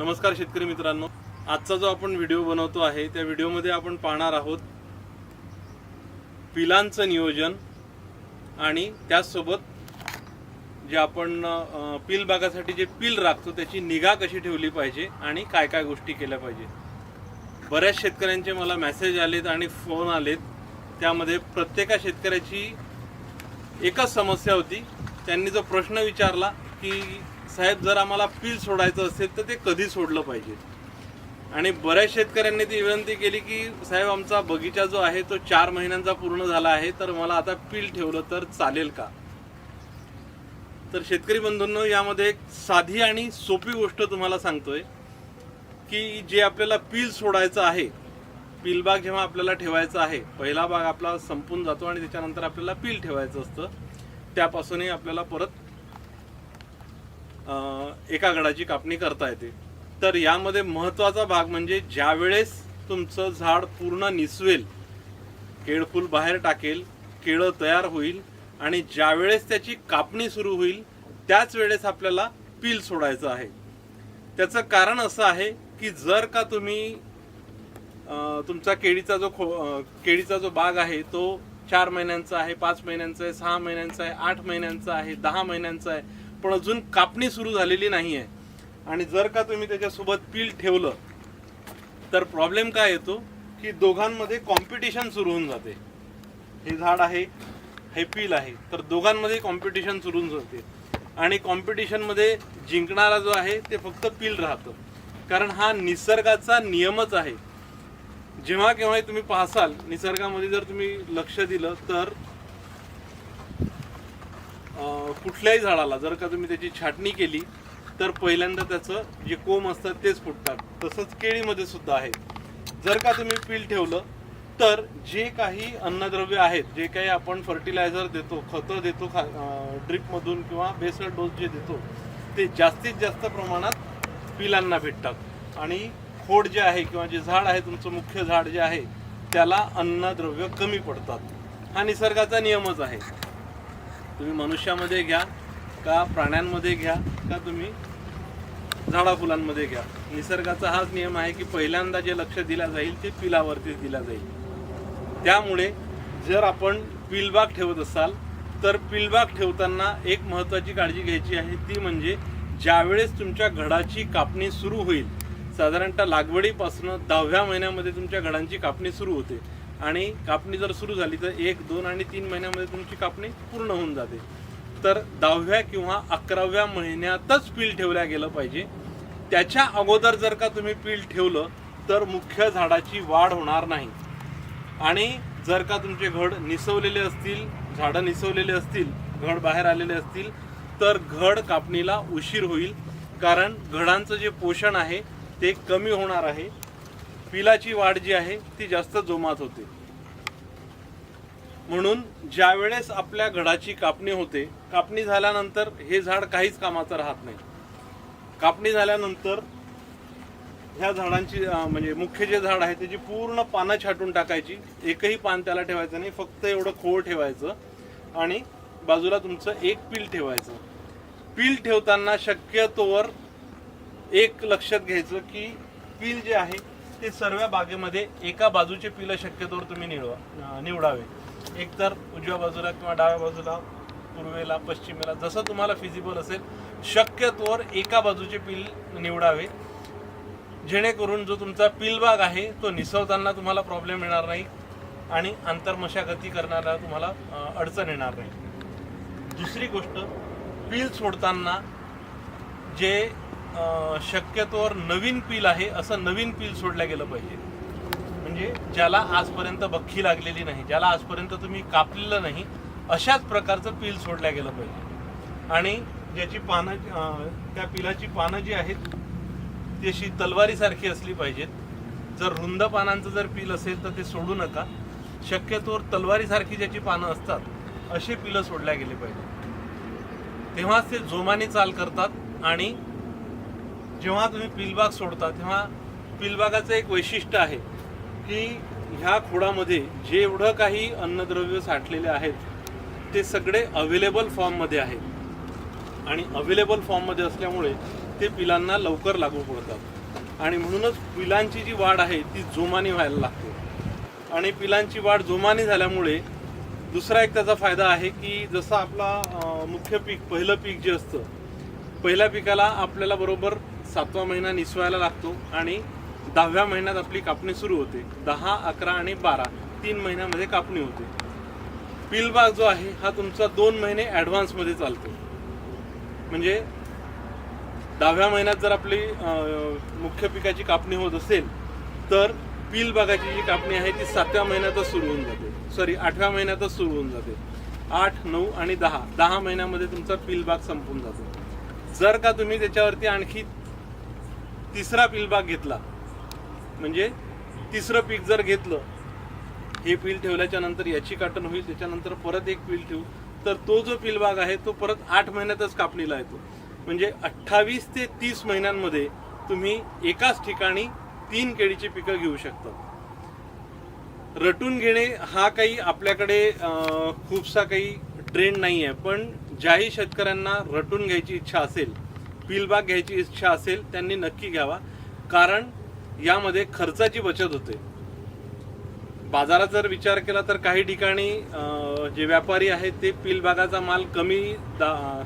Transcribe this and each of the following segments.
नमस्कार शेतकरी मित्रांनो. आजचा जो आपण व्हिडिओ बनवतो आहे त्या व्हिडिओमध्ये आपण पाहणार आहोत पिलांचं नियोजन आणि त्याचसोबत जे आपण पिल बागासाठी जे पिल राखतो त्याची निगा कशी ठेवली पाहिजे आणि काय काय गोष्टी केल्या पाहिजे. बऱ्याच शेतकऱ्यांचे मला मेसेज आलेत आणि फोन आलेत. त्यामध्ये प्रत्येका शेतकऱ्याची एकच समस्या होती. त्यांनी जो प्रश्न विचारला की साहेब जर आम्हाला पील सोडायचं असेल तर ते कधी सोडलं पाहिजे. आणि बऱ्याच शेतकऱ्यांनी ती विनंती केली की साहेब आमचा बगीचा जो आहे तो चार महिन्यांचा पूर्ण झाला आहे तर मला आता पील ठेवलं तर चालेल का? तर शेतकरी बंधूंनो यामध्ये एक साधी आणि सोपी गोष्ट तुम्हाला सांगतोय की जे आपल्याला पील सोडायचं आहे पील बाग जेव्हा आपल्याला ठेवायचा आहे पहिला भाग आपला संपून जातो आणि त्याच्यानंतर आपल्याला पील ठेवायचं असतं त्यापासूनही आपल्याला परत एका गडाची कापणी करता येते. तर यामध्ये महत्त्वाचा भाग म्हणजे ज्या वेळेस तुमचं झाड पूर्ण निसवेल केळफूल बाहेर टाकेल केळं तयार होईल आणि ज्या वेळेस त्याची कापणी सुरू होईल त्याच वेळेस आपल्याला पील सोडायचं आहे. त्याचं कारण असं आहे की जर का तुम्ही तुमचा केळीचा जो खो केळीचा जो बाग आहे तो चार महिन्यांचा आहे पाच महिन्यांचा आहे सहा महिन्यांचा आहे आठ महिन्यांचा आहे दहा महिन्यांचा आहे पण अजून कापणी सुरू झालेली नाही आहे आणि जर का तुम्ही त्याच्यासोबत पील ठेवलं तर प्रॉब्लेम काय येतो? की दोघांमध्ये कॉम्पिटिशन सुरू होऊन जाते. हे झाड आहे हे पील आहे तर दोघांमध्ये कॉम्पिटिशन सुरू होऊन जाते. आणि कॉम्पिटिशनमध्ये जिंकणारा जो आहे ते फक्त पील राहतं. कारण हा निसर्गाचा नियमच आहे. जेव्हा केव्हा तुम्ही पाहसाल निसर्गामध्ये जर तुम्ही लक्ष दिलं तर कुठल्याही झाडाला जर का तुम्ही त्याची छाटणी केली तर पहिल्यांदा त्याचं जे कोंब असतात तेच फुटतात. तसंच केळीमध्ये सुद्धा आहे. जर का तुम्ही पील ठेवलं तर जे काही अन्नद्रव्य आहेत जे काही आपण फर्टिलायझर देतो खतं देतो खा ड्रिपमधून किंवा बेसल डोस जे देतो ते जास्तीत जास्त प्रमाणात पिलांना भेटतात. आणि खोड जे आहे किंवा जे झाड आहे तुमचं मुख्य झाड जे आहे त्याला अन्नद्रव्य कमी पडतात. हा निसर्गाचा नियमच आहे. तुम्ही मनुष्यामध्ये घ्या का प्राण्यांमध्ये घ्या का तुम्ही झाडाफुलांमध्ये घ्या. निसर्गाचा हाच नियम आहे की पहिल्यांदा जे लक्ष दिला जाईल ते पिलावरतीच दिला जाईल. त्यामुळे जर आपण पिलबाग ठेवत असाल तर पिलबाग ठेवताना एक महत्त्वाची काळजी घ्यायची आहे ती म्हणजे ज्यावेळेस तुमच्या घडाची कापणी सुरू होईल साधारणतः लागवडीपासून दहाव्या महिन्यामध्ये तुमच्या घडांची कापणी सुरू होते. आणि कापणी जर सुरू झाली तर एक दोन आणि तीन महिन्यामध्ये तुमची कापणी पूर्ण होऊन जाते. तर दहाव्या किंवा अकराव्या महिन्यातच पील ठेवल्या गेलं पाहिजे. त्याच्या अगोदर जर का तुम्ही पील ठेवलं तर मुख्य झाडाची वाढ होणार नाही. आणि जर का तुमचे घड निसवलेले असतील झाडं निसवलेले असतील घड बाहेर आलेले असतील तर घड कापणीला उशीर होईल. कारण घडांचं जे पोषण आहे ते कमी होणार आहे. पिलाची वाढ जी आहे ती जास्त जोमात होते. म्हणून ज्या वेळेस आपल्या घडाची कापणी होते कापणी झाल्यानंतर हे झाड काहीच कामाचं राहत नाही. कापणी झाल्यानंतर ह्या झाडांची म्हणजे मुख्य जे झाड आहे त्याची पूर्ण पानं छाटून टाकायची. एकही पान त्याला ठेवायचं नाही फक्त एवढं खोळ ठेवायचं आणि बाजूला तुमचं एक पील ठेवायचं. पील ठेवताना शक्यतोवर एक लक्षात घ्यायचं की पील जे आहे ते सर्व बागेमध्ये एका बाजूचे पिलं शक्यतोवर तुम्ही निवडा निवडावे. एकतर उजव्या बाजूला किंवा डाव्या बाजूला पूर्वेला पश्चिमेला जसं तुम्हाला फिजिबल असेल शक्यतोवर एका बाजूचे पिल निवडावे. जेणेकरून जो तुमचा पिलबाग आहे तो निसवताना तुम्हाला प्रॉब्लेम येणार नाही आणि आंतरमशागती करणाऱ्या तुम्हाला अडचण येणार नाही. दुसरी गोष्ट पील सोडताना जे शक्यतोवर नवीन पील आहे असं नवीन पील सोडलं गेलं पाहिजे. म्हणजे ज्याला आजपर्यंत बख्खी लागलेली नाही ज्याला आजपर्यंत तुम्ही कापलेलं नाही अशाच प्रकारचं पील सोडलं गेलं पाहिजे. आणि ज्याची पानं त्या पिलाची पानं जी आहेत ती अशी तलवारीसारखी असली पाहिजेत. जर रुंद पानांचं जर पील असेल तर ते सोडू नका. शक्यतोवर तलवारीसारखी ज्याची पानं असतात असे पिलं सोडल्या गेले पाहिजे तेव्हाच ते जोमाने चाल करतात आणि जेव्हा तुम्ही पिलबाग सोडता तेव्हा पिलबागाचं एक वैशिष्ट्य आहे की ह्या खोडामध्ये जे एवढं काही अन्नद्रव्य साठलेले आहेत ते सगळे अवेलेबल फॉर्ममध्ये आहेत. आणि अवेलेबल फॉर्ममध्ये असल्यामुळे ते पिलांना लवकर लागू पडतात. आणि म्हणूनच पिलांची जी वाढ आहे ती जोमाने व्हायला लागते. आणि पिलांची वाढ जोमाने झाल्यामुळे दुसरा एक त्याचा फायदा आहे की जसं आपला मुख्य पीक पहिलं पीक जे असतं पहिल्या पिकाला आपल्याला बरोबर सातवा महिना निसवायला लागतो आणि दहाव्या महिन्यात आपली कापणी सुरू होते. दहा अकरा आणि बारा तीन महिन्यामध्ये कापणी होते. पिलबाग जो आहे हा तुमचा दोन महिने ॲडव्हान्समध्ये चालतो. म्हणजे दहाव्या महिन्यात जर आपली मुख्य पिकाची कापणी होत असेल तर पिलबागाची जी कापणी आहे ती सातव्या महिन्यातच सुरू होऊन जाते. सॉरी आठव्या महिन्यातच सुरू होऊन जाते. आठ नऊ आणि दहा. दहा महिन्यामध्ये तुमचा पिलबाग संपून जातो. जर का तुम्ही त्याच्यावरती आणखी तिसरा पिलबाग घेतला. म्हणजे तिसरं पीक जर घेतलं हे पील ठेवल्याच्या नंतर याची काटण होईल त्याच्यानंतर परत एक पील ठेवू. तर तो जो पिलबाग आहे तो परत आठ महिन्यातच कापणीला येतो. म्हणजे अठ्ठावीस ते तीस महिन्यांमध्ये तुम्ही एकाच ठिकाणी तीन केळीची पिकं घेऊ शकता. रटून घेणे हा काही आपल्याकडे खूपसा काही ट्रेंड नाही आहे पण ज्याही शेतकऱ्यांना रटून घ्यायची इच्छा असेल पीलबाग घ्यायची इच्छा असेल त्यांनी नक्की घ्यावा. कारण यामध्ये खर्चाची बचत होते. बाजारात जर विचार केला तर काही ठिकाणी जे व्यापारी आहेत ते पीलबागाचा माल कमी दा-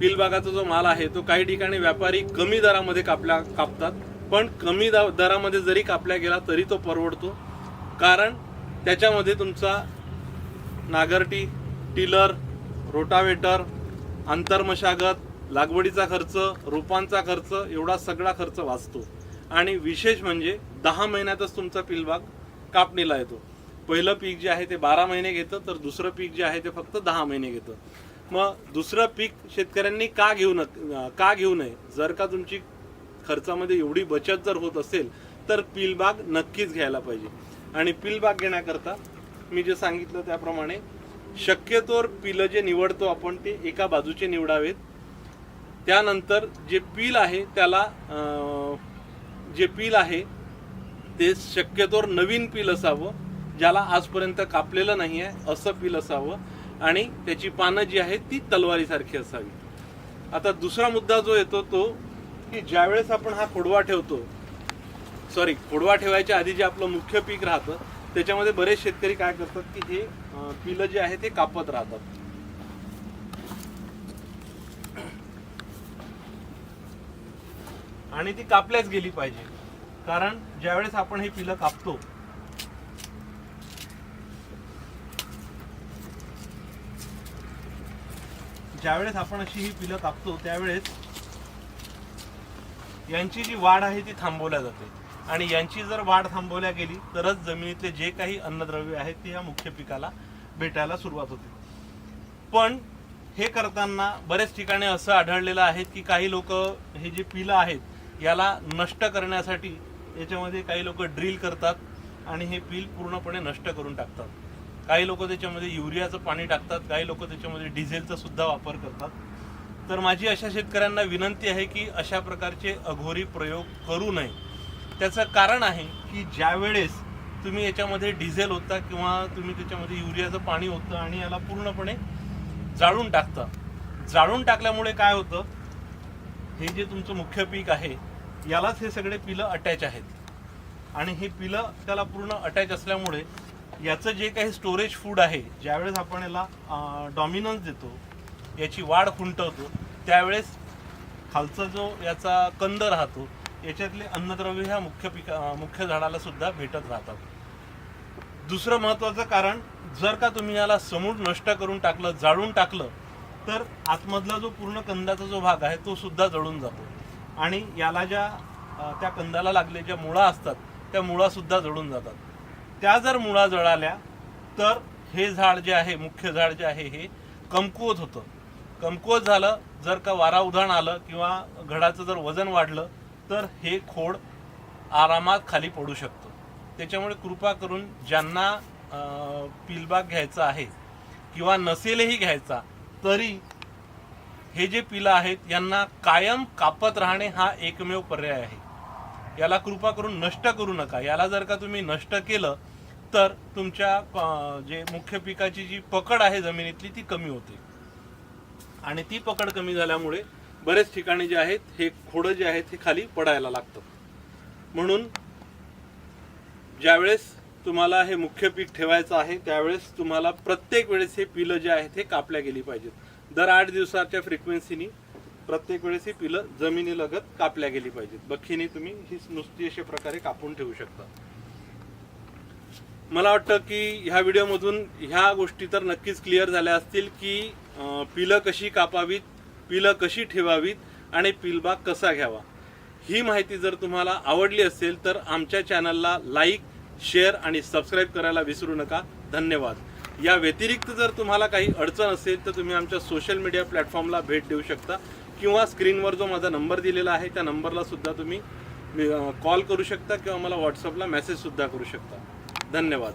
पिलबागाचा जो माल आहे तो काही ठिकाणी व्यापारी कमी दरामध्ये कापल्या कापतात. पण कमी दरामध्ये जरी कापल्या गेला तरी तो परवडतो. कारण त्याच्यामध्ये तुमचा नागरटी टिलर रोटावेटर आंतरमशागत लागवडीचा खर्च रोपांचा खर्च एवढा सगळा खर्च वाचतो. आणि विशेष म्हणजे दहा महिन्यातच तुमचा पिलबाग कापणीला येतो. पहिलं पीक जे आहे ते बारा महिने घेतं तर दुसरं पीक जे आहे ते फक्त दहा महिने घेतं. मग दुसरं पीक शेतकऱ्यांनी का घेऊ न का घेऊ नये? जर का तुमची खर्चामध्ये एवढी बचत जर होत असेल तर पिलबाग नक्कीच घ्यायला पाहिजे. आणि पिलबाग घेण्याकरता मी जे सांगितलं त्याप्रमाणे शक्यतोर पिलं जे निवडतो आपण ते एका बाजूचे निवडावेत. त्यानंतर जे पील आहे त्याला जे पील आहे ते शक्यतोर नवीन पील असावं ज्याला आजपर्यंत कापलेलं नाही आहे असं पील असावं आणि त्याची पानं जी आहेत ती तलवारीसारखी असावी. आता दुसरा मुद्दा जो येतो तो की ज्यावेळेस आपण हा खोडवा ठेवतो सॉरी खोडवा ठेवायच्या आधी जे आपलं मुख्य पीक राहतं त्याच्यामध्ये बरेच शेतकरी काय करतात की हे पिलं जे आहे ते कापत राहतात. आणि ती कापल्याच गेली पाहिजे. कारण ज्यावेळेस आपण हे पिलं कापतो ज्यावेळेस आपण अशी ही पिलं कापतो त्यावेळेस यांची जी वाढ आहे ती थांबवल्या जाते. आणि यांची जर वाढ थांबवल्या गेली तरच जमिनीतले जे काही अन्नद्रव्य आहेत ते या मुख्य पिकाला भेटायला सुरुवात होते. पण हे करताना बरेच ठिकाणी असं आढळलेलं आहे की काही लोक हे जे पिलं आहेत याला नष्ट करण्यासाठी याच्यामध्ये काही लोक ड्रिल करतात आणि हे पील पूर्णपणे नष्ट करून टाकतात. काही लोक त्याच्यामध्ये युरियाचं पाणी टाकतात काही लोक त्याच्यामध्ये डिझेलचा सुद्धा वापर करतात. तर माझी अशा शेतकऱ्यांना विनंती आहे की अशा प्रकारचे अघोरी प्रयोग करू नये. त्याचं कारण आहे की ज्या वेळेस तुम्ही याच्यामध्ये डिझेल होता किंवा तुम्ही त्याच्यामध्ये युरियाचं पाणी होतं आणि याला पूर्णपणे जाळून टाकता जाळून टाकल्यामुळे काय होतं हे जे तुमचं मुख्य पीक आहे यालाच हे सगळे पिलं अटॅच आहेत. आणि हे पिलं त्याला पूर्ण अटॅच असल्यामुळे याचं जे काही स्टोरेज फूड आहे ज्यावेळेस आपण याला डॉमिनन्स देतो याची वाढ खुंटवतो त्यावेळेस खालचा जो याचा कंद राहतो याच्यातले अन्नद्रव्य ह्या मुख्य पिका मुख्य झाडाला सुद्धा भेटत राहतात. दुसरं महत्त्वाचं कारण जर का तुम्ही याला समूळ नष्ट करून टाकलं जाळून टाकलं तर आतमधला जो पूर्ण कंदाचा जो भाग आहे तो सुद्धा जळून जातो. आणि याला ज्या त्या कंदाला लागले ज्या मुळा असतात त्या मुळासुद्धा जळून जातात. त्या जर मुळा जळाल्या तर हे झाड जे आहे मुख्य झाड जे आहे हे कमकुवत होतं. कमकुवत झालं जर का वारा उधाण आलं किंवा घडाचं जर वजन वाढलं तर हे खोड आरामात खाली पडू शकतं. त्याच्यामुळे कृपा करून ज्यांना पिलबाग घ्यायचा आहे किंवा नसेलही घ्यायचा तरी हे जे पिलं आहेत यांना कायम कापत राहणे हा एकमेव पर्याय आहे. याला कृपा करून नष्ट करू नका. याला जर का तुम्ही नष्ट केलं तर तुमच्या जे मुख्य पिकाची जी पकड आहे जमिनीतली ती कमी होते. आणि ती पकड कमी झाल्यामुळे बरेच ठिकाणी जे आहेत हे खोडं जे आहेत हे खाली पडायला लागतं म्हणून ज्यावेळेस तुम्हाला हे मुख्य पीक ठेवायचं आहे त्यावेळेस तुम्हाला प्रत्येक वेळेस हे पिलं जे आहेत हे कापल्या गेली पाहिजेत. दर आठ दिवसाच्या फ्रिक्वेन्सीनी प्रत्येक वेळेस ही पिलं जमिनीलगत कापल्या गेली पाहिजेत. बखीने तुम्ही ही नुसती अशा प्रकारे कापून ठेवू शकता. मला वाटतं की ह्या व्हिडिओमधून ह्या गोष्टी तर नक्कीच क्लिअर झाल्या असतील की पिलं कशी कापावीत पिलं कशी ठेवावीत आणि पिलबाग कसा घ्यावा? ही माहिती जर तुम्हाला आवडली असेल तर आमच्या चॅनलला लाईक शेअर आणि सबस्क्राईब करायला विसरू नका. धन्यवाद. या व्यतिरिक्त जर तुम्हाला काही अडचण असेल तर तुम्ही आमच्या सोशल मीडिया प्लॅटफॉर्मला भेट देऊ शकता किंवा स्क्रीनवर जो माझा नंबर दिलेला आहे त्या नंबरला सुद्धा तुम्ही कॉल करू शकता किंवा मला व्हॉट्सअपला मेसेजसुद्धा करू शकता. धन्यवाद.